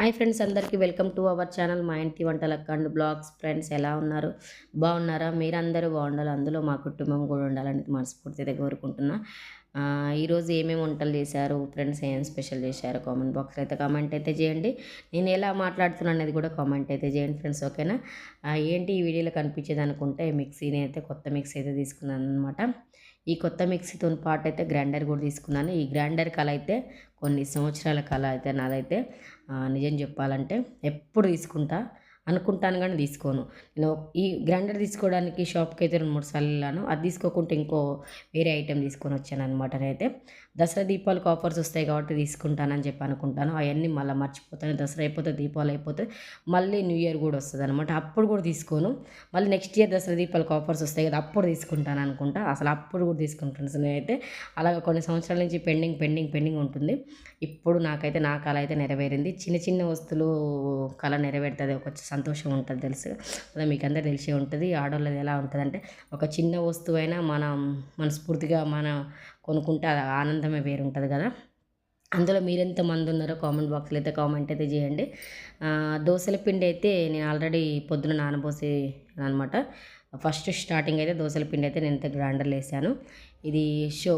Hi friends అందరికీ welcome to our channel మా ఇంటి వంటల అండ్ బ్లాగ్స్. ఫ్రెండ్స్ ఎలా ఉన్నారు? బాగున్నారా? మీరందరూ బాగుండాలి. అందులో మా కుటుంబం కూడా ఉండాలని మనస్ఫూర్తిగా కోరుకుంటున్నా. ఈరోజు ఏమేమి వంటలు చేశారు? ఫ్రెండ్స్ ఏం స్పెషల్ చేశారు? కామెంట్ బాక్స్లో అయితే కామెంట్ అయితే చేయండి. నేను ఎలా మాట్లాడుతున్నాను అనేది కూడా కామెంట్ అయితే చేయండి ఫ్రెండ్స్ ఓకేనా? ఏంటి ఈ వీడియోలో కనిపించేది అనుకుంటే మిక్సీని అయితే కొత్త మిక్సీ అయితే తీసుకున్నాను అనమాట ఈ కొత్త మిక్సీతో పాటు అయితే గ్రైండర్ కూడా తీసుకున్నాను. ఈ గ్రైండర్ కళ అయితే కొన్ని సంవత్సరాల కళ అయితే నాదైతే నిజం చెప్పాలంటే ఎప్పుడు తీసుకుంటా అనుకుంటాను కానీ తీసుకోను. నేను ఈ గ్రైండర్ తీసుకోవడానికి షాప్కి అయితే రెండు మూడు సార్లు వెళ్ళాను. అది తీసుకోకుండా ఇంకో వేరే ఐటెం తీసుకొని వచ్చాను అనమాట నేనైతే. దసరా దీపాలకు ఆఫర్స్ వస్తాయి కాబట్టి తీసుకుంటానని చెప్పి అనుకుంటాను. అవన్నీ మళ్ళీ మర్చిపోతాను. దసరా అయిపోతే దీపావళి అయిపోతే మళ్ళీ న్యూ ఇయర్ కూడా వస్తుంది అనమాట అప్పుడు కూడా తీసుకోను. మళ్ళీ నెక్స్ట్ ఇయర్ దసరా దీపాలకు ఆఫర్స్ వస్తాయి కదా అప్పుడు తీసుకుంటాను అనుకుంటా. అసలు అప్పుడు కూడా తీసుకుంటాను ఫ్రెండ్స్ నేనైతే. అలాగ కొన్ని సంవత్సరాల నుంచి పెండింగ్ పెండింగ్ పెండింగ్ ఉంటుంది. ఇప్పుడు నాకైతే నా కళ అయితే నెరవేరింది. చిన్న చిన్న వస్తువులు కళ నెరవేరుతుంది. ఒక సంతోషం ఉంటుంది తెలుసు అదే మీకు అందరూ తెలిసే ఉంటుంది. ఆడవాళ్ళది ఎలా ఉంటుంది అంటే ఒక చిన్న వస్తువైనా మనం మనస్ఫూర్తిగా మన కొనుక్కుంటే అది ఆనందమే వేరు ఉంటుంది కదా. అందులో మీరెంత మంది ఉన్నారో కామెంట్ బాక్స్లో అయితే కామెంట్ అయితే చేయండి. దోశల దోసల పిండి అయితే నేను ఆల్రెడీ పొద్దున నానబోసి అనమాట. ఫస్ట్ స్టార్టింగ్ అయితే దోసల పిండి అయితే నేను అయితే గ్రైండర్లో వేసాను. ఇది షో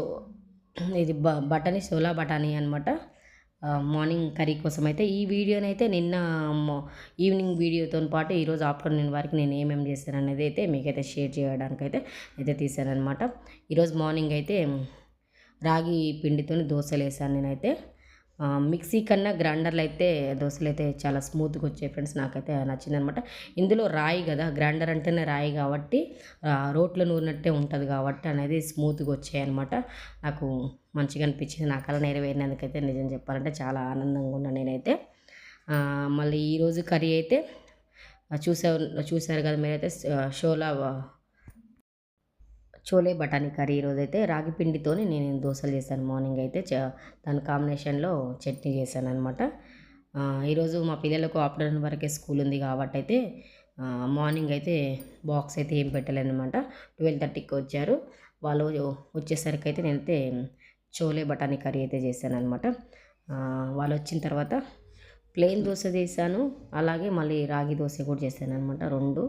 ఇది బ బటానీ సోలా బటానీ అనమాట. మార్నింగ్ కర్రీ కోసం అయితే ఈ వీడియోనైతే నిన్న ఈవినింగ్ వీడియోతో పాటు ఈరోజు ఆఫ్టర్నూన్ వరకు నేను ఏమేమి చేశాను అనేది అయితే మీకైతే షేర్ చేయడానికి అయితే అయితే ఈరోజు మార్నింగ్ అయితే రాగి పిండితో దోశలు వేసాను నేనైతే. మిక్సీ కన్నా గ్రైండర్లు అయితే దోశలు అయితే చాలా స్మూత్గా వచ్చాయి ఫ్రెండ్స్ నాకైతే నచ్చిందనమాట. ఇందులో రాయి కదా గ్రైండర్ అంటేనే రాయి కాబట్టి రోట్లో నూరినట్టే ఉంటుంది కాబట్టి అనేది స్మూత్గా వచ్చాయి అనమాట నాకు మంచిగా అనిపించింది నా కళ నెరవేరినందుకైతే నిజం చెప్పాలంటే చాలా ఆనందంగా ఉన్నా నేనైతే. మళ్ళీ ఈరోజు కర్రీ అయితే ఆ, చూసారు కదా మీరైతే ఆ, షోలా చోలే బఠానీ కర్రీ ఈరోజు అయితే రాగి పిండితోనే నేను దోశలు చేశాను. మార్నింగ్ అయితే చ- దాని కాంబినేషన్లో చట్నీ చేశాను అనమాట ఈరోజు మా పిల్లలకు ఆఫ్టర్నూన్ వరకే స్కూల్ ఉంది కాబట్టి అయితే మార్నింగ్ అయితే బాక్స్ అయితే ఏం పెట్టలేనమాట ట్వెల్వ్ థర్టీకి వచ్చారు. వాళ్ళు వచ్చేసరికి అయితే నేనైతే చోలే బఠానీ కర్రీ అయితే చేశాను అనమాట వాళ్ళు వచ్చిన తర్వాత ప్లెయిన్ దోశ చేశాను. అలాగే మళ్ళీ రాగి దోశ కూడా చేశాను అనమాట రెండు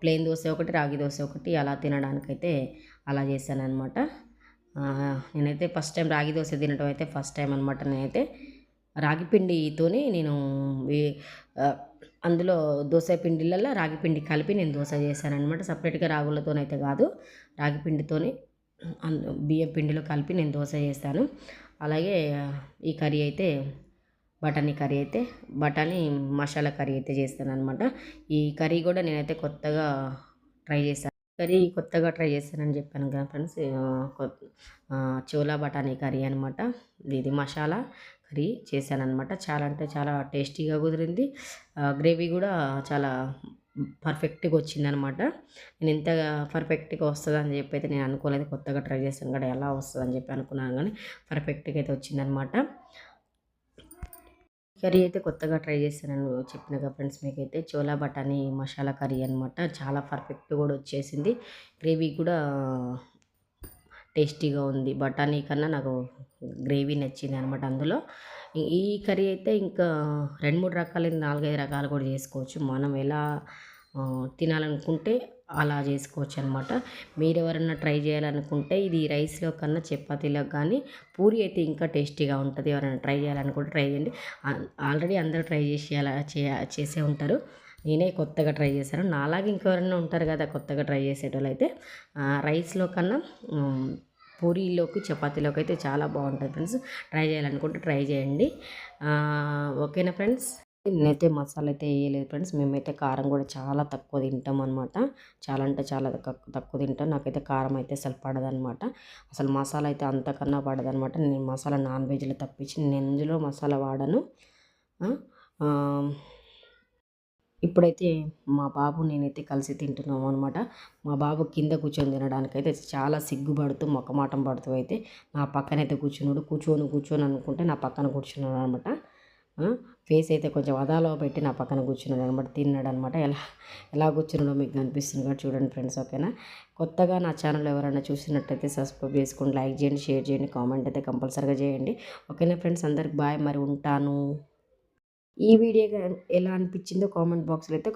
ప్లెయిన్ దోశ ఒకటి రాగి దోశ ఒకటి అలా తినడానికైతే అలా చేశానమాట నేనైతే ఫస్ట్ టైం రాగి దోశ తినడం అయితే ఫస్ట్ టైం అనమాట నేనైతే రాగి పిండితోని నేను అందులో దోశ పిండిలలో రాగి పిండి కలిపి నేను దోశ చేశాను అనమాట సపరేట్గా రాగులతోనైతే కాదు రాగి పిండితోని బియ్యం పిండిలో కలిపి నేను దోశ చేస్తాను అలాగే ఈ కర్రీ అయితే బఠానీ కర్రీ అయితే బఠానీ మసాలా కర్రీ అయితే చేస్తాను అనమాట ఈ కర్రీ కూడా నేనైతే కొత్తగా ట్రై చేశాను కర్రీ కొత్తగా ట్రై చేశానని చెప్పాను కదా ఫ్రెండ్స్ చోలా బఠానీ కర్రీ అనమాట ఇది మసాలా కర్రీ చేశానమాట చాలా అంటే చాలా టేస్టీగా కుదిరింది. గ్రేవీ కూడా చాలా పర్ఫెక్ట్గా వచ్చిందనమాట నేను ఇంత పర్ఫెక్ట్గా వస్తుందని చెప్పి అయితే నేను అనుకోలేదు. కొత్తగా ట్రై చేశాను కూడా ఎలా వస్తుందని చెప్పి అనుకున్నాను కానీ పర్ఫెక్ట్గా అయితే వచ్చిందనమాట కర్రీ అయితే కొత్తగా ట్రై చేశాను చెప్పినగా ఫ్రెండ్స్ మీకైతే. చోలా బఠానీ మసాలా కర్రీ అనమాట చాలా పర్ఫెక్ట్ కూడా వచ్చేసింది. గ్రేవీ కూడా టేస్టీగా ఉంది. బఠానీ కన్నా నాకు గ్రేవీ నచ్చింది అనమాట అందులో. ఈ- కర్రీ అయితే ఇంకా రెండు మూడు రకాలు నాలుగైదు రకాలు కూడా చేసుకోవచ్చు. మనం ఎలా తినాలనుకుంటే అలా చేసుకోవచ్చు అనమాట మీరు ఎవరన్నా ట్రై చేయాలనుకుంటే ఇది రైస్లో కన్నా చపాతీలో కానీ పూరి అయితే ఇంకా టేస్టీగా ఉంటుంది. ఎవరైనా ట్రై చేయాలనుకుంటే ట్రై చేయండి. ఆల్రెడీ అందరూ ట్రై చేసి అలా చే చేసే ఉంటారు. నేనే కొత్తగా ట్రై చేశాను. నాలాగే ఇంకెవరైనా ఉంటారు కదా కొత్తగా ట్రై చేసేటోళ్ళు అయితే రైస్లో కన్నా పూరీలోకి చపాతీలోకి అయితే చాలా బాగుంటుంది ఫ్రెండ్స్. ట్రై చేయాలనుకుంటే ట్రై చేయండి. ఓకేనా ఫ్రెండ్స్? నేనైతే మసాలా అయితే వేయలేదు ఫ్రెండ్స్. మేమైతే కారం కూడా చాలా తక్కువ తింటాం అనమాట చాలా అంటే చాలా తక్కువ తక్కువ తింటాం. నాకైతే కారం అయితే అసలు పడదనమాట అసలు మసాలా అయితే అంతకన్నా పడదనమాట నేను మసాలా నాన్ వెజ్లో తప్పించి నేను ఎందులో మసాలా వాడను? ఇప్పుడైతే మా బాబు నేనైతే కలిసి తింటున్నాము అనమాట మా బాబు కింద కూర్చొని తినడానికైతే చాలా సిగ్గుపడుతూ మొక్కమాటం పడుతూ అయితే నా పక్కనైతే కూర్చున్నాడు. కూర్చొని కూర్చొని అనుకుంటే నా పక్కన కూర్చున్నాడు అనమాట ఫేస్ అయితే కొంచెం అదాలో పెట్టి నా పక్కన కూర్చున్నాడు అనమాట తిన్నాడు అనమాట ఎలా ఎలా కూర్చున్నాడో మీకు కనిపిస్తుంది కూడా చూడండి ఫ్రెండ్స్ ఓకేనా? కొత్తగా నా ఛానల్ ఎవరైనా చూసినట్టయితే సబ్స్క్రైబ్ చేసుకోండి లైక్ చేయండి షేర్ చేయండి కామెంట్ అయితే కంపల్సరీగా చేయండి. ఓకేనా ఫ్రెండ్స్ అందరికి బాయ్ మరి ఉంటాను. ఈ వీడియో ఎలా అనిపించిందో కామెంట్ బాక్స్లో అయితే